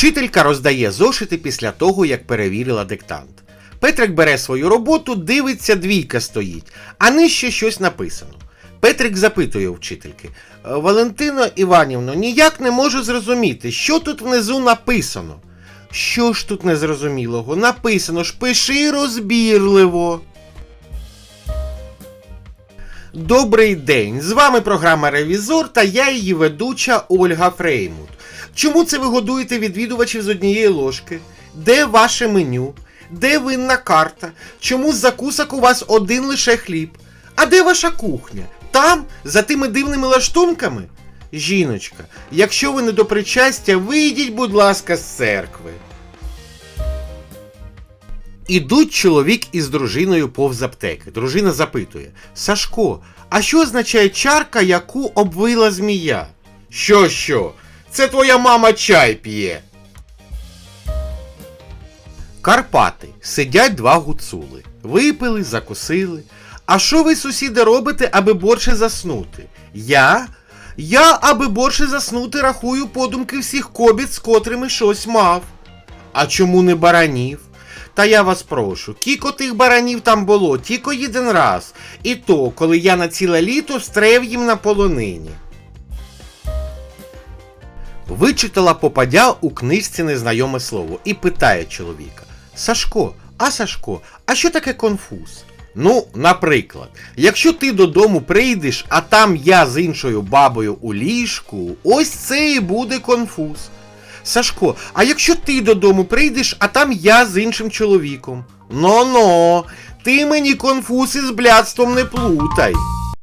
Вчителька роздає зошити після того, як перевірила диктант. Петрик бере свою роботу, дивиться, двійка стоїть, а нижче щось написано. Петрик запитує у вчительки: «Е, Валентино Іванівно, ніяк не можу зрозуміти, що тут внизу написано. Що ж тут незрозумілого? Написано ж пиши розбірливо. Добрий день! З вами програма Ревізор та я її ведуча Ольга Фреймут. Чому це ви годуєте відвідувачів з однієї ложки? Де ваше меню? Де винна карта? Чому з закусок у вас один лише хліб? А де ваша кухня? Там, за тими дивними лаштунками? Жіночка, якщо ви не до причастя, вийдіть, будь ласка, з церкви. Ідуть чоловік із дружиною повз аптеки. Дружина запитує: Сашко, а що означає чарка, яку обвила змія? Що, що? Це твоя мама чай п'є. Карпати. Сидять два гуцули. Випили, закусили. А що ви, сусіди, робите, аби борше заснути? Я? Я, аби борше заснути, рахую подумки всіх кобіт, з котрими щось мав. А чому не баранів? Та я вас прошу, кіко тих баранів там було, тільки один раз. І то, коли я на ціле літо стрев їм на полонині. Вичитала попадя у книжці незнайоме слово і питає чоловіка: Сашко, а Сашко, а що таке конфуз? Ну, наприклад, якщо ти додому прийдеш, а там я з іншою бабою у ліжку, ось це і буде конфуз. Сашко, а якщо ти додому прийдеш, а там я з іншим чоловіком? Ну-ну, ти мені конфуз із блядством не плутай.